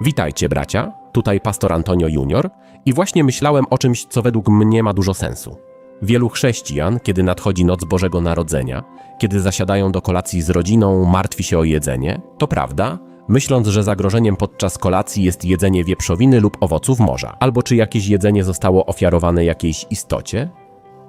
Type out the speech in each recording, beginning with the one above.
Witajcie, bracia. Tutaj pastor Antonio Junior i właśnie myślałem o czymś, co według mnie ma dużo sensu. Wielu chrześcijan, kiedy nadchodzi noc Bożego Narodzenia, kiedy zasiadają do kolacji z rodziną, martwi się o jedzenie, to prawda, myśląc, że zagrożeniem podczas kolacji jest jedzenie wieprzowiny lub owoców morza, albo czy jakieś jedzenie zostało ofiarowane jakiejś istocie.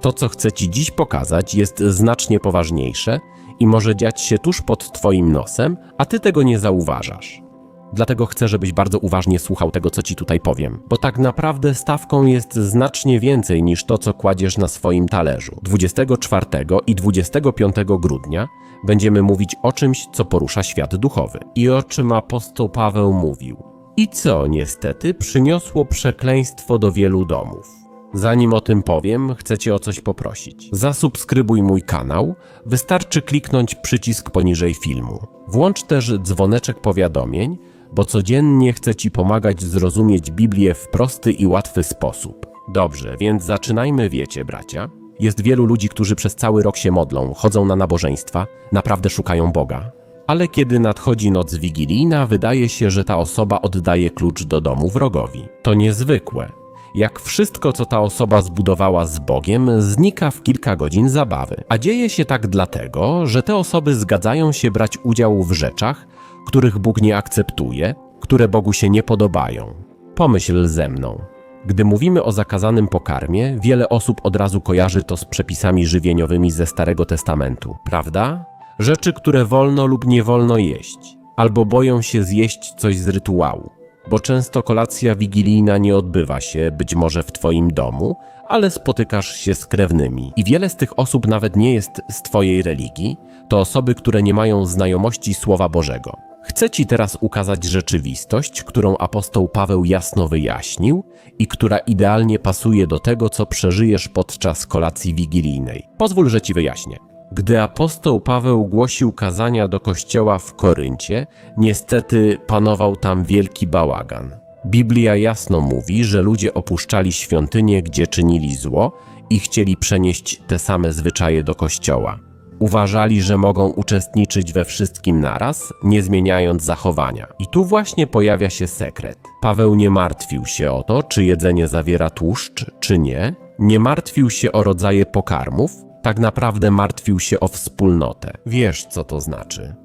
To, co chcę Ci dziś pokazać, jest znacznie poważniejsze i może dziać się tuż pod Twoim nosem, a Ty tego nie zauważasz. Dlatego chcę, żebyś bardzo uważnie słuchał tego, co ci tutaj powiem, bo tak naprawdę stawką jest znacznie więcej niż to, co kładziesz na swoim talerzu. 24 i 25 grudnia będziemy mówić o czymś, co porusza świat duchowy i o czym apostoł Paweł mówił. I co niestety przyniosło przekleństwo do wielu domów. Zanim o tym powiem, chcę Cię o coś poprosić. Zasubskrybuj mój kanał, wystarczy kliknąć przycisk poniżej filmu. Włącz też dzwoneczek powiadomień, bo codziennie chcę Ci pomagać zrozumieć Biblię w prosty i łatwy sposób. Dobrze, więc zaczynajmy, wiecie, bracia. Jest wielu ludzi, którzy przez cały rok się modlą, chodzą na nabożeństwa, naprawdę szukają Boga. Ale kiedy nadchodzi noc wigilijna, wydaje się, że ta osoba oddaje klucz do domu wrogowi. To niezwykłe. Jak wszystko, co ta osoba zbudowała z Bogiem, znika w kilka godzin zabawy. A dzieje się tak dlatego, że te osoby zgadzają się brać udział w rzeczach, których Bóg nie akceptuje, które Bogu się nie podobają. Pomyśl ze mną. Gdy mówimy o zakazanym pokarmie, wiele osób od razu kojarzy to z przepisami żywieniowymi ze Starego Testamentu, prawda? Rzeczy, które wolno lub nie wolno jeść, albo boją się zjeść coś z rytuału, bo często kolacja wigilijna nie odbywa się być może w Twoim domu, ale spotykasz się z krewnymi. I wiele z tych osób nawet nie jest z Twojej religii, to osoby, które nie mają znajomości Słowa Bożego. Chcę Ci teraz ukazać rzeczywistość, którą apostoł Paweł jasno wyjaśnił i która idealnie pasuje do tego, co przeżyjesz podczas kolacji wigilijnej. Pozwól, że Ci wyjaśnię. Gdy apostoł Paweł głosił kazania do kościoła w Koryncie, niestety panował tam wielki bałagan. Biblia jasno mówi, że ludzie opuszczali świątynię, gdzie czynili zło i chcieli przenieść te same zwyczaje do kościoła. Uważali, że mogą uczestniczyć we wszystkim naraz, nie zmieniając zachowania. I tu właśnie pojawia się sekret. Paweł nie martwił się o to, czy jedzenie zawiera tłuszcz, czy nie. Nie martwił się o rodzaje pokarmów, tak naprawdę martwił się o wspólnotę. Wiesz, co to znaczy.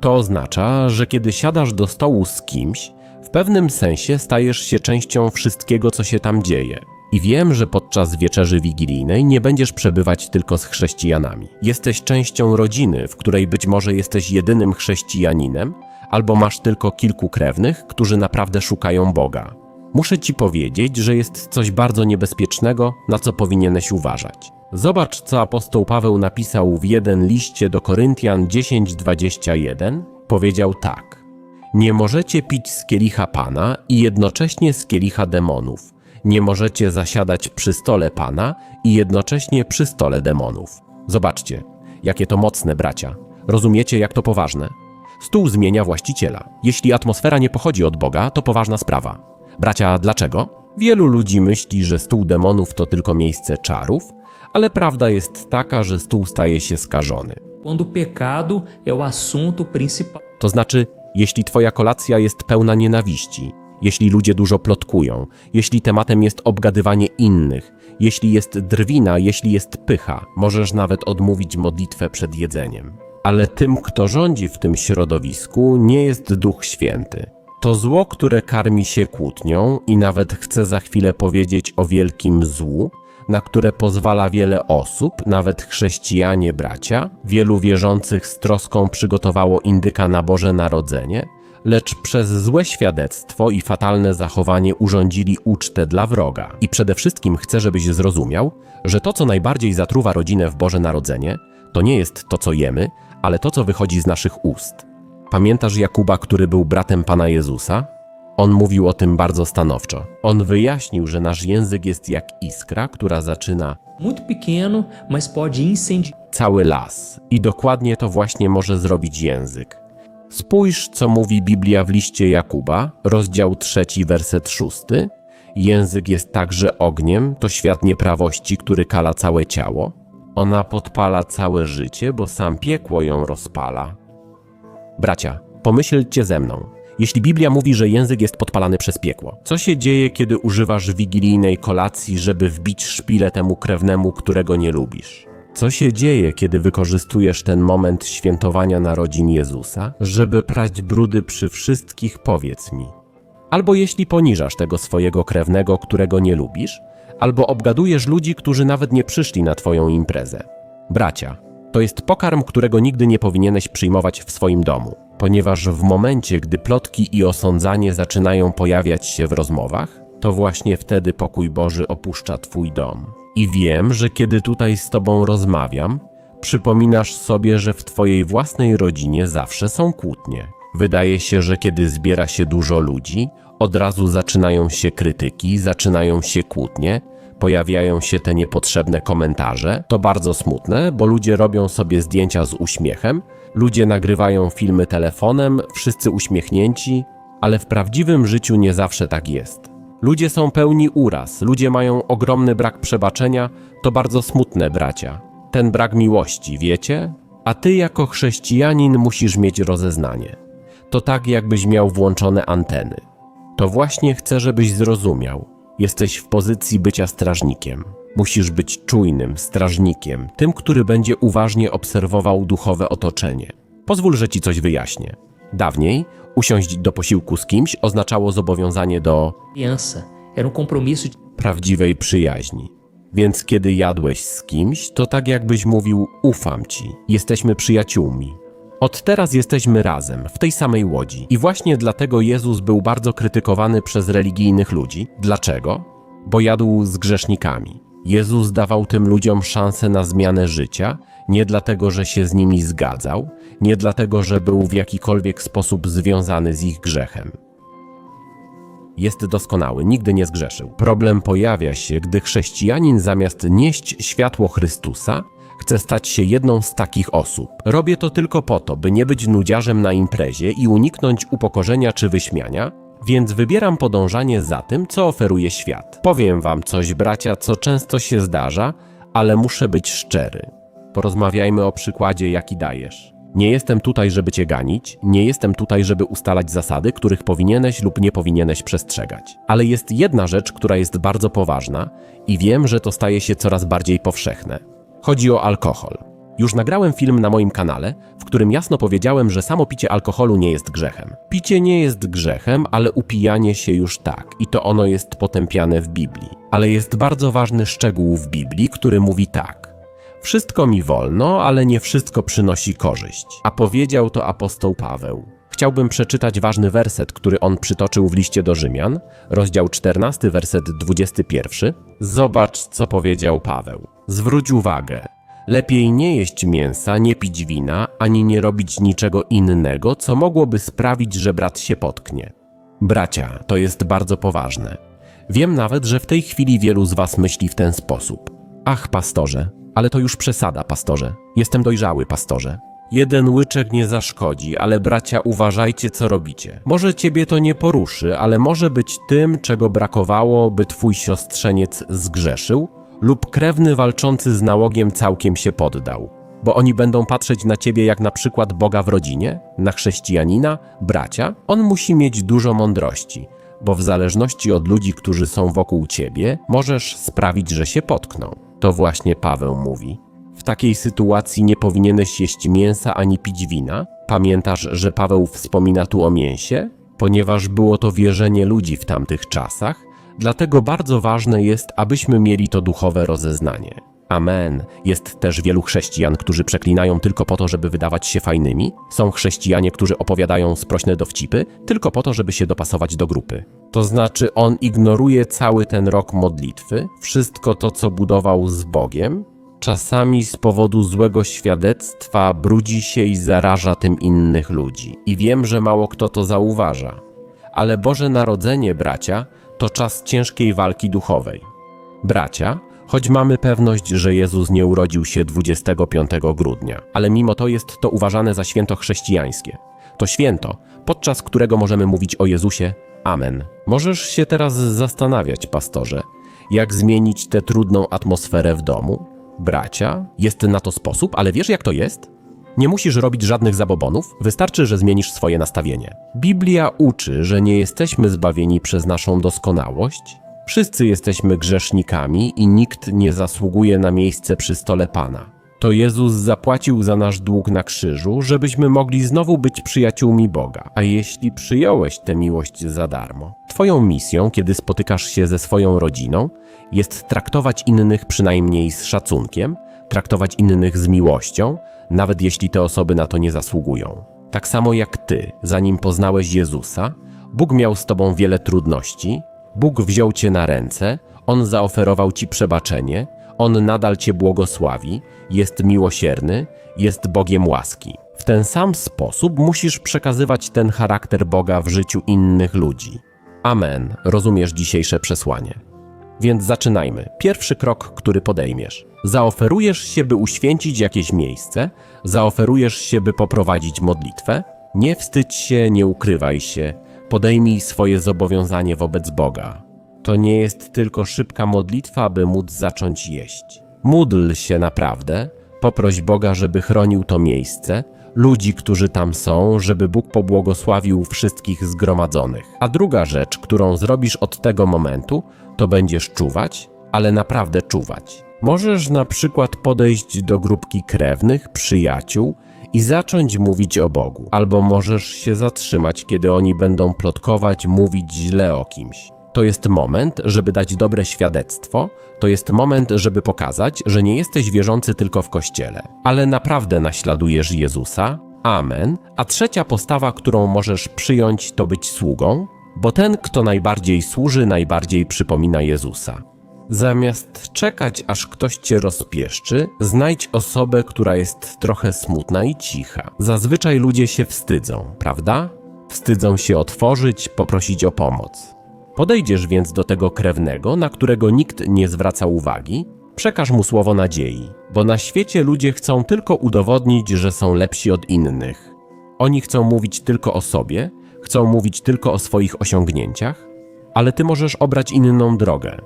To oznacza, że kiedy siadasz do stołu z kimś, w pewnym sensie stajesz się częścią wszystkiego, co się tam dzieje. I wiem, że podczas wieczerzy wigilijnej nie będziesz przebywać tylko z chrześcijanami. Jesteś częścią rodziny, w której być może jesteś jedynym chrześcijaninem, albo masz tylko kilku krewnych, którzy naprawdę szukają Boga. Muszę ci powiedzieć, że jest coś bardzo niebezpiecznego, na co powinieneś uważać. Zobacz, co apostoł Paweł napisał w jeden liście do Koryntian 10:21. Powiedział tak: Nie możecie pić z kielicha Pana i jednocześnie z kielicha demonów. Nie możecie zasiadać przy stole Pana i jednocześnie przy stole demonów. Zobaczcie, jakie to mocne, bracia. Rozumiecie, jak to poważne? Stół zmienia właściciela. Jeśli atmosfera nie pochodzi od Boga, to poważna sprawa. Bracia, dlaczego? Wielu ludzi myśli, że stół demonów to tylko miejsce czarów, ale prawda jest taka, że stół staje się skażony. quando o pecado é o assunto principal. To znaczy, jeśli twoja kolacja jest pełna nienawiści, jeśli ludzie dużo plotkują, jeśli tematem jest obgadywanie innych, jeśli jest drwina, jeśli jest pycha, możesz nawet odmówić modlitwę przed jedzeniem. Ale tym, kto rządzi w tym środowisku, nie jest Duch Święty. To zło, które karmi się kłótnią i nawet chcę za chwilę powiedzieć o wielkim złu, na które pozwala wiele osób, nawet chrześcijanie bracia, wielu wierzących z troską przygotowało indyka na Boże Narodzenie, lecz przez złe świadectwo i fatalne zachowanie urządzili ucztę dla wroga. I przede wszystkim chcę, żebyś zrozumiał, że to, co najbardziej zatruwa rodzinę w Boże Narodzenie, to nie jest to, co jemy, ale to, co wychodzi z naszych ust. Pamiętasz Jakuba, który był bratem Pana Jezusa? On mówił o tym bardzo stanowczo. On wyjaśnił, że nasz język jest jak iskra, która zaczyna Muito pequeno, mas pode incendiar. cały las. I dokładnie to właśnie może zrobić język. Spójrz, co mówi Biblia w liście Jakuba, rozdział trzeci, werset szósty. Język jest także ogniem, to świat nieprawości, który kala całe ciało. Ona podpala całe życie, bo sam piekło ją rozpala. Bracia, pomyślcie ze mną. Jeśli Biblia mówi, że język jest podpalany przez piekło, co się dzieje, kiedy używasz wigilijnej kolacji, żeby wbić szpilę temu krewnemu, którego nie lubisz? Co się dzieje, kiedy wykorzystujesz ten moment świętowania narodzin Jezusa, żeby prać brudy przy wszystkich, powiedz mi? Albo jeśli poniżasz tego swojego krewnego, którego nie lubisz, albo obgadujesz ludzi, którzy nawet nie przyszli na twoją imprezę. Bracia, to jest pokarm, którego nigdy nie powinieneś przyjmować w swoim domu, ponieważ w momencie, gdy plotki i osądzanie zaczynają pojawiać się w rozmowach, to właśnie wtedy pokój Boży opuszcza twój dom. I wiem, że kiedy tutaj z tobą rozmawiam, przypominasz sobie, że w twojej własnej rodzinie zawsze są kłótnie. Wydaje się, że kiedy zbiera się dużo ludzi, od razu zaczynają się krytyki, zaczynają się kłótnie, pojawiają się te niepotrzebne komentarze. To bardzo smutne, bo ludzie robią sobie zdjęcia z uśmiechem, ludzie nagrywają filmy telefonem, wszyscy uśmiechnięci, ale w prawdziwym życiu nie zawsze tak jest. Ludzie są pełni uraz, ludzie mają ogromny brak przebaczenia, to bardzo smutne, bracia. Ten brak miłości, wiecie? A ty jako chrześcijanin musisz mieć rozeznanie. To tak, jakbyś miał włączone anteny. To właśnie chcę, żebyś zrozumiał. Jesteś w pozycji bycia strażnikiem. Musisz być czujnym strażnikiem, tym, który będzie uważnie obserwował duchowe otoczenie. Pozwól, że ci coś wyjaśnię. Dawniej usiąść do posiłku z kimś oznaczało zobowiązanie do um prawdziwej przyjaźni. Więc kiedy jadłeś z kimś, to tak jakbyś mówił: Ufam ci, jesteśmy przyjaciółmi. Od teraz jesteśmy razem, w tej samej łodzi. I właśnie dlatego Jezus był bardzo krytykowany przez religijnych ludzi. Dlaczego? Bo jadł z grzesznikami. Jezus dawał tym ludziom szansę na zmianę życia, nie dlatego, że się z nimi zgadzał, nie dlatego, że był w jakikolwiek sposób związany z ich grzechem. Jest doskonały, nigdy nie zgrzeszył. Problem pojawia się, gdy chrześcijanin zamiast nieść światło Chrystusa, chce stać się jedną z takich osób. Robię to tylko po to, by nie być nudziarzem na imprezie i uniknąć upokorzenia czy wyśmiania, więc wybieram podążanie za tym, co oferuje świat. Powiem wam coś, bracia, co często się zdarza, ale muszę być szczery. Porozmawiajmy o przykładzie, jaki dajesz. Nie jestem tutaj, żeby cię ganić, nie jestem tutaj, żeby ustalać zasady, których powinieneś lub nie powinieneś przestrzegać. Ale jest jedna rzecz, która jest bardzo poważna i wiem, że to staje się coraz bardziej powszechne. Chodzi o alkohol. Już nagrałem film na moim kanale, w którym jasno powiedziałem, że samo picie alkoholu nie jest grzechem. Picie nie jest grzechem, ale upijanie się już tak, i to ono jest potępiane w Biblii. Ale jest bardzo ważny szczegół w Biblii, który mówi tak. Wszystko mi wolno, ale nie wszystko przynosi korzyść. A powiedział to apostoł Paweł. Chciałbym przeczytać ważny werset, który on przytoczył w liście do Rzymian, rozdział 14, werset 21. Zobacz, co powiedział Paweł. Zwróć uwagę. Lepiej nie jeść mięsa, nie pić wina, ani nie robić niczego innego, co mogłoby sprawić, że brat się potknie. Bracia, to jest bardzo poważne. Wiem nawet, że w tej chwili wielu z was myśli w ten sposób. Ach, pastorze, ale to już przesada, pastorze. Jestem dojrzały, pastorze. Jeden łyczek nie zaszkodzi, ale bracia, uważajcie, co robicie. Może ciebie to nie poruszy, ale może być tym, czego brakowało, by twój siostrzeniec zgrzeszył, lub krewny walczący z nałogiem całkiem się poddał. Bo oni będą patrzeć na ciebie jak na przykład Boga w rodzinie, na chrześcijanina, bracia. On musi mieć dużo mądrości, bo w zależności od ludzi, którzy są wokół ciebie, możesz sprawić, że się potkną. To właśnie Paweł mówi. W takiej sytuacji nie powinieneś jeść mięsa ani pić wina. Pamiętasz, że Paweł wspomina tu o mięsie? Ponieważ było to wierzenie ludzi w tamtych czasach, dlatego bardzo ważne jest, abyśmy mieli to duchowe rozeznanie. Amen. Jest też wielu chrześcijan, którzy przeklinają tylko po to, żeby wydawać się fajnymi. Są chrześcijanie, którzy opowiadają sprośne dowcipy tylko po to, żeby się dopasować do grupy. To znaczy, on ignoruje cały ten rok modlitwy, wszystko to, co budował z Bogiem. Czasami z powodu złego świadectwa brudzi się i zaraża tym innych ludzi. I wiem, że mało kto to zauważa. Ale Boże Narodzenie, bracia, to czas ciężkiej walki duchowej. Bracia, choć mamy pewność, że Jezus nie urodził się 25 grudnia, ale mimo to jest to uważane za święto chrześcijańskie. To święto, podczas którego możemy mówić o Jezusie Amen. Możesz się teraz zastanawiać, pastorze, jak zmienić tę trudną atmosferę w domu? Bracia, jest na to sposób, ale wiesz jak to jest? Nie musisz robić żadnych zabobonów, wystarczy, że zmienisz swoje nastawienie. Biblia uczy, że nie jesteśmy zbawieni przez naszą doskonałość. Wszyscy jesteśmy grzesznikami i nikt nie zasługuje na miejsce przy stole Pana. To Jezus zapłacił za nasz dług na krzyżu, żebyśmy mogli znowu być przyjaciółmi Boga. A jeśli przyjąłeś tę miłość za darmo, Twoją misją, kiedy spotykasz się ze swoją rodziną, jest traktować innych przynajmniej z szacunkiem, traktować innych z miłością, nawet jeśli te osoby na to nie zasługują. Tak samo jak Ty, zanim poznałeś Jezusa, Bóg miał z Tobą wiele trudności, Bóg wziął Cię na ręce, On zaoferował Ci przebaczenie, On nadal Cię błogosławi, jest miłosierny, jest Bogiem łaski. W ten sam sposób musisz przekazywać ten charakter Boga w życiu innych ludzi. Amen. Rozumiesz dzisiejsze przesłanie. Więc zaczynajmy. Pierwszy krok, który podejmiesz. Zaoferujesz się, by uświęcić jakieś miejsce, zaoferujesz się, by poprowadzić modlitwę. Nie wstydź się, nie ukrywaj się, podejmij swoje zobowiązanie wobec Boga. To nie jest tylko szybka modlitwa, by móc zacząć jeść. Módl się naprawdę, poproś Boga, żeby chronił to miejsce, ludzi, którzy tam są, żeby Bóg pobłogosławił wszystkich zgromadzonych. A druga rzecz, którą zrobisz od tego momentu, to będziesz czuwać, ale naprawdę czuwać. Możesz na przykład podejść do grupki krewnych, przyjaciół i zacząć mówić o Bogu, albo możesz się zatrzymać, kiedy oni będą plotkować, mówić źle o kimś. To jest moment, żeby dać dobre świadectwo, to jest moment, żeby pokazać, że nie jesteś wierzący tylko w kościele, ale naprawdę naśladujesz Jezusa. Amen. A trzecia postawa, którą możesz przyjąć, to być sługą, bo ten, kto najbardziej służy, najbardziej przypomina Jezusa. Zamiast czekać, aż ktoś cię rozpieszczy, znajdź osobę, która jest trochę smutna i cicha. Zazwyczaj ludzie się wstydzą, prawda? Wstydzą się otworzyć, poprosić o pomoc. Podejdziesz więc do tego krewnego, na którego nikt nie zwraca uwagi, przekaż mu słowo nadziei, bo na świecie ludzie chcą tylko udowodnić, że są lepsi od innych. Oni chcą mówić tylko o sobie, chcą mówić tylko o swoich osiągnięciach, ale ty możesz obrać inną drogę.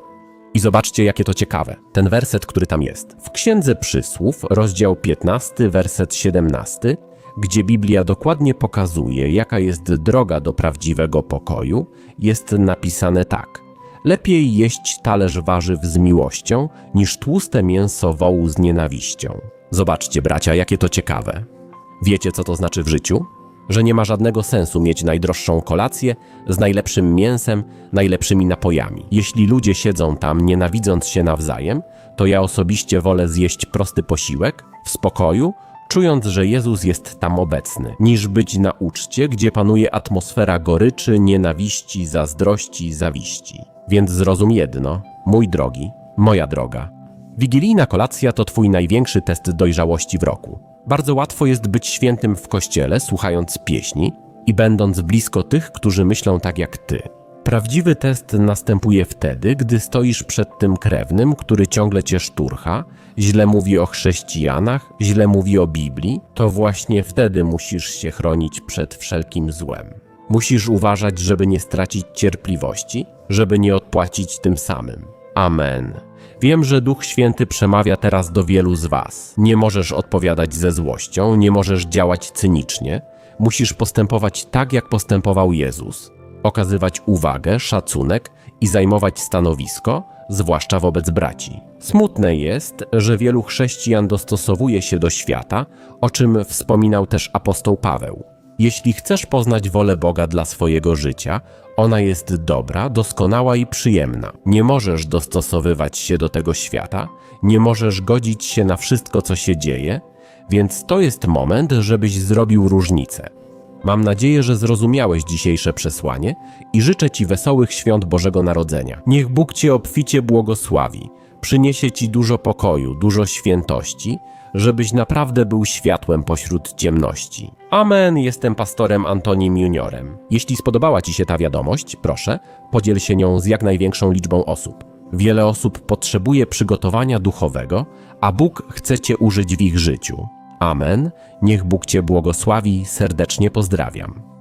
I zobaczcie, jakie to ciekawe. Ten werset, który tam jest. W Księdze Przysłów, rozdział 15, werset 17, gdzie Biblia dokładnie pokazuje, jaka jest droga do prawdziwego pokoju, jest napisane tak. Lepiej jeść talerz warzyw z miłością, niż tłuste mięso wołu z nienawiścią. Zobaczcie, bracia, jakie to ciekawe. Wiecie, co to znaczy w życiu? Że nie ma żadnego sensu mieć najdroższą kolację z najlepszym mięsem, najlepszymi napojami. Jeśli ludzie siedzą tam nienawidząc się nawzajem, to ja osobiście wolę zjeść prosty posiłek w spokoju, czując, że Jezus jest tam obecny, niż być na uczcie, gdzie panuje atmosfera goryczy, nienawiści, zazdrości, zawiści. Więc zrozum jedno, mój drogi, moja droga. Wigilijna kolacja to twój największy test dojrzałości w roku. Bardzo łatwo jest być świętym w kościele, słuchając pieśni i będąc blisko tych, którzy myślą tak jak ty. Prawdziwy test następuje wtedy, gdy stoisz przed tym krewnym, który ciągle cię szturcha, źle mówi o chrześcijanach, źle mówi o Biblii, to właśnie wtedy musisz się chronić przed wszelkim złem. Musisz uważać, żeby nie stracić cierpliwości, żeby nie odpłacić tym samym. Amen. Wiem, że Duch Święty przemawia teraz do wielu z Was. Nie możesz odpowiadać ze złością, nie możesz działać cynicznie. Musisz postępować tak, jak postępował Jezus. Okazywać uwagę, szacunek i zajmować stanowisko, zwłaszcza wobec braci. Smutne jest, że wielu chrześcijan dostosowuje się do świata, o czym wspominał też apostoł Paweł. Jeśli chcesz poznać wolę Boga dla swojego życia, ona jest dobra, doskonała i przyjemna. Nie możesz dostosowywać się do tego świata, nie możesz godzić się na wszystko, co się dzieje, więc to jest moment, żebyś zrobił różnicę. Mam nadzieję, że zrozumiałeś dzisiejsze przesłanie i życzę Ci wesołych świąt Bożego Narodzenia. Niech Bóg Cię obficie błogosławi, przyniesie Ci dużo pokoju, dużo świętości, żebyś naprawdę był światłem pośród ciemności. Amen, jestem pastorem Antonim Juniorem. Jeśli spodobała Ci się ta wiadomość, proszę, podziel się nią z jak największą liczbą osób. Wiele osób potrzebuje przygotowania duchowego, a Bóg chce Cię użyć w ich życiu. Amen. Niech Bóg Cię błogosławi, serdecznie pozdrawiam.